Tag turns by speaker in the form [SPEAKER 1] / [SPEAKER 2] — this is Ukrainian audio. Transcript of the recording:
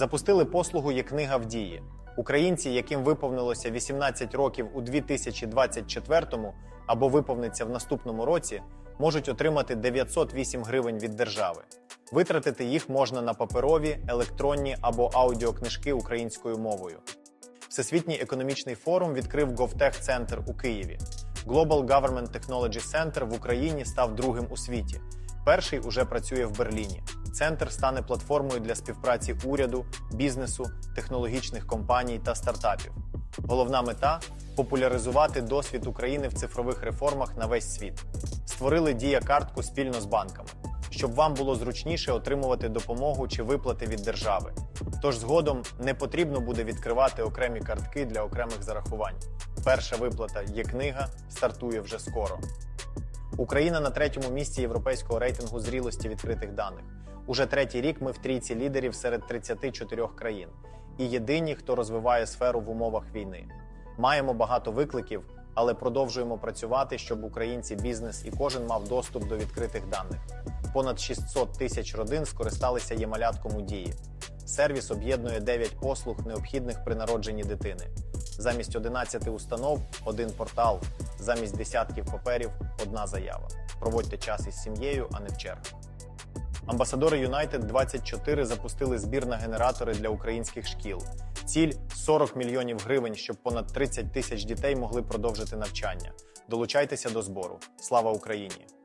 [SPEAKER 1] Запустили послугу є книга в дії. Українці, яким виповнилося 18 років у 2024 або виповниться в наступному році, можуть отримати 908 гривень від держави. Витратити їх можна на паперові, електронні або аудіокнижки українською мовою. Всесвітній економічний форум відкрив GovTech Центр у Києві. Global Government Technology Center в Україні став другим у світі. Перший уже працює в Берліні. Центр стане платформою для співпраці уряду, бізнесу, технологічних компаній та стартапів. Головна мета популяризувати досвід України в цифрових реформах на весь світ. Створили дія картку спільно з банками, щоб вам було зручніше отримувати допомогу чи виплати від держави. Тож згодом не потрібно буде відкривати окремі картки для окремих зарахувань. Перша виплата є книга, стартує вже скоро. Україна на третьому місці європейського рейтингу зрілості відкритих даних. Уже третій рік ми в трійці лідерів серед 34 країн і єдині, хто розвиває сферу в умовах війни. Маємо багато викликів, але продовжуємо працювати, щоб українці, бізнес і кожен мав доступ до відкритих даних. Понад 600 тисяч родин скористалися ємалятком у дії. Сервіс об'єднує 9 послуг, необхідних при народженні дитини. Замість 11 установ один портал, замість десятків паперів одна заява. Проводьте час із сім'єю, а не в чергах. Амбасадори Юнайтед 24 запустили збір на генератори для українських шкіл. Ціль 40 мільйонів гривень, щоб понад 30 тисяч дітей могли продовжити навчання. Долучайтеся до збору. Слава Україні!